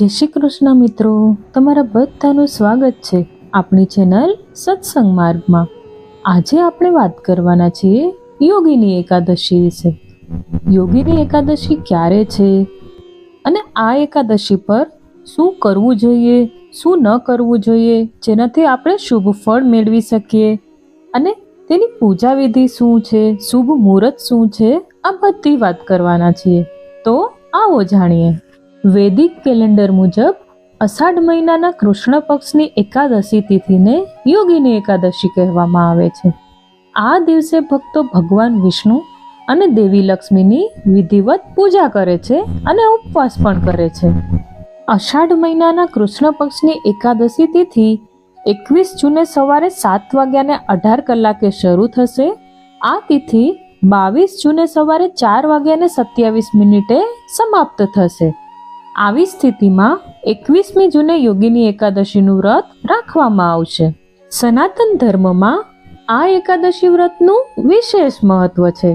જય શ્રી કૃષ્ણ મિત્રો. તમારા બધાનું સ્વાગત છે આપણી ચેનલ સત્સંગ માર્ગમાં. આજે આપણે વાત કરવાના છીએ યોગીની એકાદશી વિશે. યોગીની એકાદશી ક્યારે છે? અને આ એકાદશી પર શું કરવું જોઈએ, શું ન કરવું જોઈએ, જેનાથી આપણે શુભ ફળ મેળવી શકીએ? અને તેની પૂજા વિધિ શું છે, શુભ મુહૂર્ત શું છે, આ બધી વાત કરવાના છીએ. તો આવો જાણીએ. વૈદિક કેલેન્ડર મુજબ, અષાઢ મહિનાના કૃષ્ણ પક્ષની એકાદશી તિથિને યોગીની એકાદશી કહેવામાં આવે છે. આ દિવસે ભક્તો ભગવાન વિષ્ણુ અને દેવી લક્ષ્મીની વિધિવત પૂજા કરે છે અને ઉપવાસ પણ કરે છે. અષાઢ મહિનાના કૃષ્ણ પક્ષની એકાદશી તિથિ એકવીસ જૂને સવારે સાત વાગ્યાને અઢાર કલાકે શરૂ થશે. આ તિથિ બાવીસ જૂને સવારે ચાર વાગ્યાને સત્યાવીસ મિનિટે સમાપ્ત થશે. આવી સ્થિતિમાં એકવીસમી જૂને યોગીની એકાદશીનું વ્રત રાખવામાં આવશે. સનાતન ધર્મમાં આ એકાદશી વ્રતનું વિશેષ મહત્વ છે.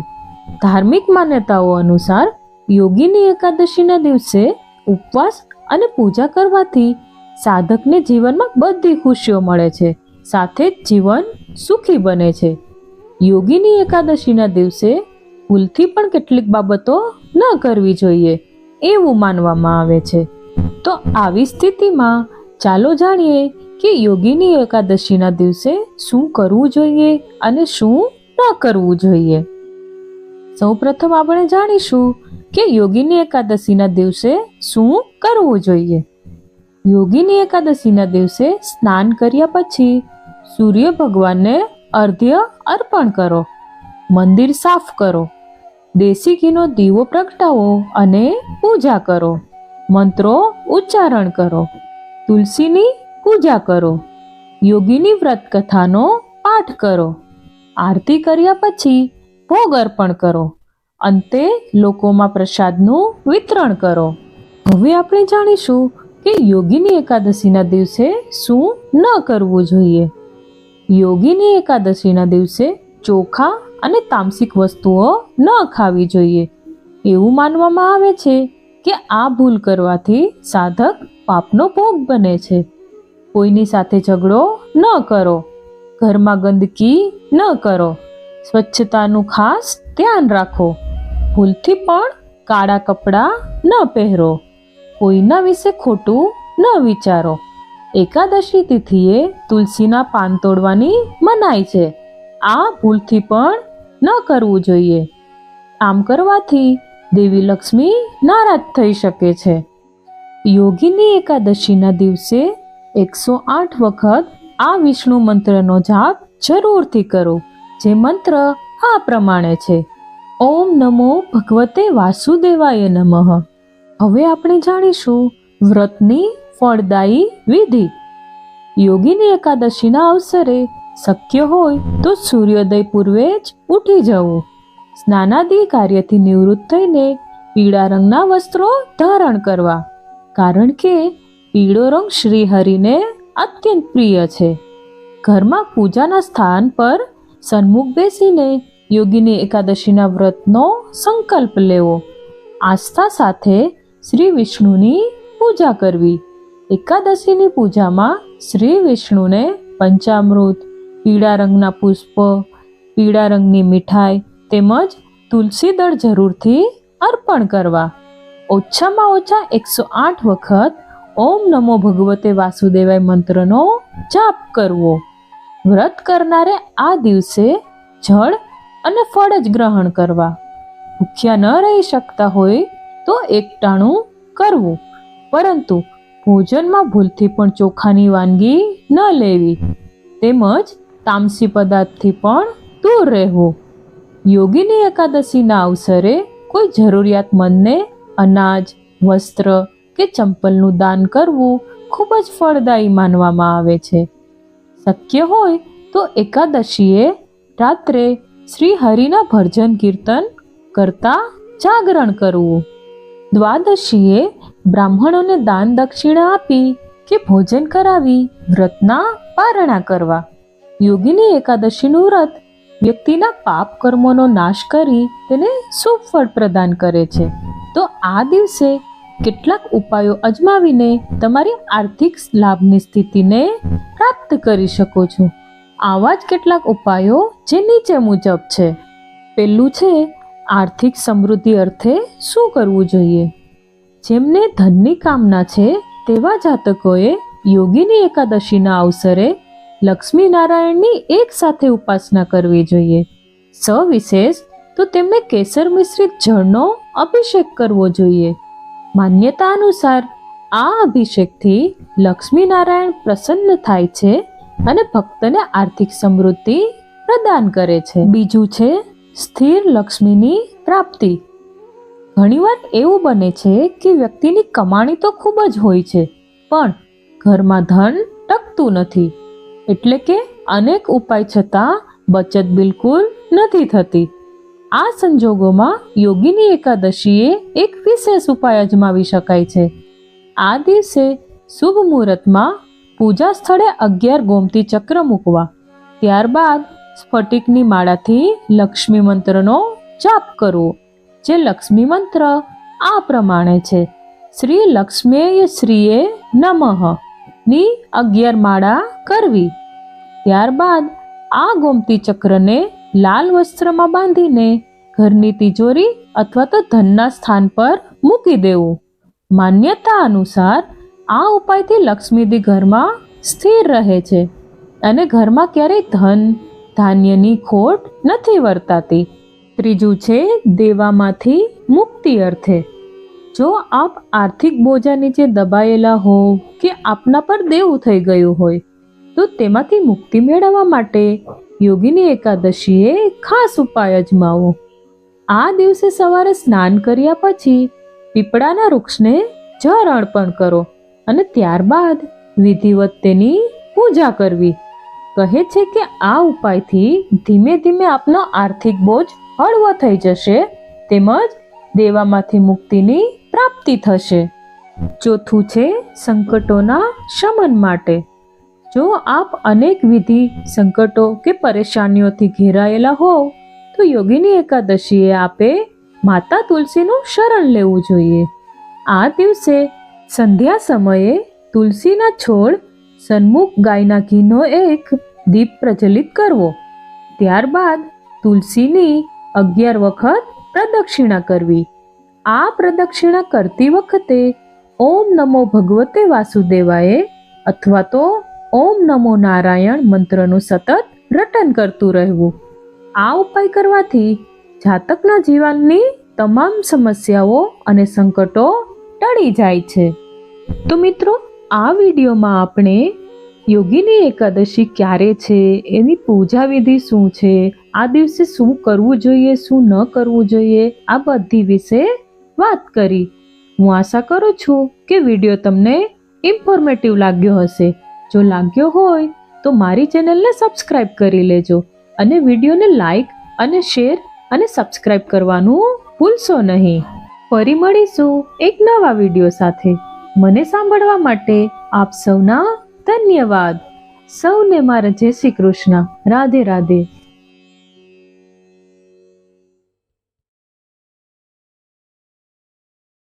ધાર્મિક માન્યતાઓ અનુસાર યોગીની એકાદશીના દિવસે ઉપવાસ અને પૂજા કરવાથી સાધકને જીવનમાં બધી ખુશીઓ મળે છે, સાથે જ જીવન સુખી બને છે. યોગીની એકાદશીના દિવસે ભૂલથી પણ કેટલીક બાબતો ન કરવી જોઈએ. એવું માનવામાં આવે છે. તો આવી સ્થિતિમાં ચાલો જાણીએ કે યોગીની એકાદશીના દિવસે શું કરવું જોઈએ અને શું ન કરવું જોઈએ. સૌપ્રથમ આપણે જાણીશું કે યોગીની એકાદશીના દિવસે શું કરવું જોઈએ. યોગીની એકાદશીના દિવસે સ્નાન કર્યા પછી સૂર્ય ભગવાનને અર્ધ્ય અર્પણ કરો. મંદિર સાફ કરો. દેશી ઘીનો દીવો પ્રગટાવો અને પૂજા કરો. મંત્રો ઉચ્ચારણ કરો. તુલસીની પૂજા કરો. યોગીની વ્રત કથાનો પાઠ કરો. આરતી કર્યા પછી ભોગ અર્પણ કરો. અંતે લોકોમાં પ્રસાદનું વિતરણ કરો. હવે આપણે જાણીશું કે યોગીની એકાદશીના દિવસે શું ન કરવું જોઈએ. યોગીની એકાદશીના દિવસે ચોખા અને તામસિક વસ્તુઓ ન ખાવી જોઈએ. એવું માનવામાં આવે છે કે આ ભૂલ કરવાથી સાધક પાપનો ભોગ બને છે. કોઈની સાથે ઝઘડો ન કરો. ઘરમાં ગંદકી ન કરો. સ્વચ્છતાનું ખાસ ધ્યાન રાખો. ભૂલથી પણ કાળા કપડાં ન પહેરો. કોઈના વિશે ખોટું ન વિચારો. એકાદશી તિથિએ તુલસીના પાન તોડવાની મનાઈ છે. આ ભૂલથી પણ ન કરવું જોઈએ. આમ કરવાથી દેવી લક્ષ્મી નારાજ થઈ શકે છે. યોગીની એકાદશીના દિવસે એકસો આઠ વખત આ વિષ્ણુ મંત્રનો જાપ જરૂરથી કરો, જે મંત્ર આ પ્રમાણે છે. ઓમ નમો ભગવતે વાસુદેવાય નમઃ. હવે આપણે જાણીશું વ્રતની ફળદાયી વિધિ. યોગીની એકાદશીના અવસરે શક્ય હોય તો સૂર્યોદય પૂર્વે જ ઉઠી જવું. સ્નાનાદિ કાર્યથી નિવૃત્ત થઈને પીળા રંગના વસ્ત્રો ધારણ કરવા. કારણ કે પીળો રંગ શ્રીહરિને અત્યંત પ્રિય છે. ઘરમાં પૂજાના સ્થાન પર સન્મુખ બેસીને યોગીની એકાદશીના વ્રતનો સંકલ્પ લેવો. આસ્થા સાથે શ્રી વિષ્ણુની પૂજા કરવી. એકાદશીની પૂજામાં શ્રી વિષ્ણુને પંચામૃત પીળા રંગના પુષ્પ, પીળા રંગની મીઠાઈ તેમજ તુલસી દળ જરૂરથી અર્પણ કરવા. ઓછામાં ઓછા એકસો આઠ વખત ઓમ નમો ભગવતે વાસુદેવાય મંત્રનો જાપ કરવો. વ્રત કરનારે આ દિવસે જળ અને ફળ જ ગ્રહણ કરવા. ભૂખ્યા ન રહી શકતા હોય તો એકટાણું કરવું. પરંતુ ભોજનમાં ભૂલથી પણ ચોખાની વાનગી ન લેવી. તેમજ તામસી પદાર્થથી પણ દૂર રહેવું. યોગીની એકાદશીના અવસરે કોઈ જરૂરિયાતમંદને અનાજ, વસ્ત્ર કે ચંપલનું દાન કરવું ખૂબ જ ફળદાયી માનવામાં આવે છે. શક્ય હોય તો એકાદશીએ રાત્રે શ્રી હરિના ભજન કીર્તન કરતા જાગરણ કરવું. દ્વાદશીએ બ્રાહ્મણોને દાન દક્ષિણા આપી કે ભોજન કરાવી વ્રતના પારણા કરવા. યોગીની એકાદશીનું વ્રત વ્યક્તિના પાપ કર્મોનો નાશ કરી તેને શુભ ફળ પ્રદાન કરે છે. તો આ દિવસે કેટલાક ઉપાયો અજમાવીને તમારી આર્થિક લાભની સ્થિતિને પ્રાપ્ત કરી શકો છો. આવા જ કેટલાક ઉપાયો જે નીચે મુજબ છે. પહેલું છે, આર્થિક સમૃદ્ધિ અર્થે શું કરવું જોઈએ? જેમને ધનની કામના છે તેવા જાતકોએ યોગીની એકાદશીના અવસરે લક્ષ્મી નારાયણની એક સાથે ઉપાસના કરવી જોઈએ. સવિશેષ, તો તેમને કેસર મિશ્રિત જળનો અભિષેક કરવો જોઈએ. માન્યતા અનુસાર, આ અભિષેકથી લક્ષ્મી નારાયણ પ્રસન્ન થાય છે અને ભક્તને આર્થિક સમૃદ્ધિ પ્રદાન કરે છે. બીજું છે, સ્થિર લક્ષ્મીની પ્રાપ્તિ. ઘણીવાર એવું બને છે કે વ્યક્તિની કમાણી તો ખૂબ જ હોય છે, પણ ઘરમાં ધન ટકતું નથી. એટલે કે અનેક ઉપાય છતાં બચત બિલકુલ નથી થતી. આ સંજોગોમાં યોગીની એકાદશીએ એક વિશેષ ઉપાય અજમાવી શકાય છે. આ દિવસે શુભ મુહૂર્તમાં પૂજા સ્થળે અગિયાર ગોમતી ચક્ર મૂકવા. ત્યારબાદ સ્ફટિકની માળાથી લક્ષ્મી મંત્રનો જાપ કરવો, જે લક્ષ્મી મંત્ર આ પ્રમાણે છે. શ્રી લક્ષ્મીય શ્રીએ નમઃ ની અગિયાર માળા કરવી. ત્યારબાદ આ ગોમતી ચક્રને લાલ વસ્ત્રમાં બાંધીને ઘરની તિજોરી અથવા તો ધનના સ્થાન પર મૂકી દેવું. માન્યતા અનુસાર આ ઉપાયથી લક્ષ્મીજી ઘરમાં સ્થિર રહે છે અને ઘરમાં ક્યારેય ધન, ધાન્યની ખોટ નથી વર્તાતી. ત્રીજું છે દેવામાંથી મુક્તિ અર્થે. જો આપ આર્થિક બોજા નીચે દબાયેલા હો કે આપના પર દેવું થઈ ગયું હોય તો તેમાંથી મુક્તિ મેળવવા માટે યોગીની એકાદશીએ ખાસ ઉપાય અજમાવો. આ દિવસે સવારે સ્નાન કર્યા પછી પીપળાના વૃક્ષને જળ અર્પણ કરો અને ત્યારબાદ વિધિવત તેની પૂજા કરવી. કહે છે કે આ ઉપાયથી ધીમે ધીમે આપનો આર્થિક બોજ હળવો થઈ જશે તેમજ દેવામાંથી મુક્તિની પ્રાપ્તિ થશે. ચોથું છે સંકટોના શમન માટે. જો આપ અનેક વિધિ, સંકટો કે પરેશાનીઓથી ઘેરાયેલા હોવ, તો યોગીની એકાદશીએ આપે માતા તુલસીનું શરણ લેવું જોઈએ. આ દિવસે સંધ્યા સમયે તુલસીના છોડ, સન્મુખ ગાયના ઘીનો એક દીપ પ્રજ્વલિત કરવો. ત્યારબાદ તુલસીની અગિયાર વખત પ્રદક્ષિણા કરવી. આ પ્રદક્ષિણા કરતી વખતે ઓમ નમો ભગવતે વાસુદેવાએ અથવા તો ઓમ નમો નારાયણ મંત્રનું સતત રટન કરતું રહેવું. આ ઉપાય કરવાથી જાતકના જીવનની તમામ સમસ્યાઓ અને સંકટો ટળી જાય છે. તો મિત્રો, આ વિડીયોમાં આપણે યોગીની એકાદશી ક્યારે છે, એની પૂજા વિધિ શું છે, આ દિવસે શું કરવું જોઈએ, શું ન કરવું જોઈએ, આ બધી વિશે વાત કરી. હું આશા કરું છું કે વીડિયો તમને ઇન્ફોર્મેટિવ લાગ્યો હશે. જો લાગ્યો હોય, તો મારી ચેનલને સબસ્ક્રાઇબ કરી લેજો અને વિડીયોને લાઈક અને શેર અને સબસ્ક્રાઇબ કરવાનું ભૂલશો નહીં. ફરી મળીશું એક નવા વીડિયો સાથે. મને સાંભળવા માટે આપ સૌના ધન્યવાદ. સૌને મારા જય શ્રી કૃષ્ણ. રાધે રાધે.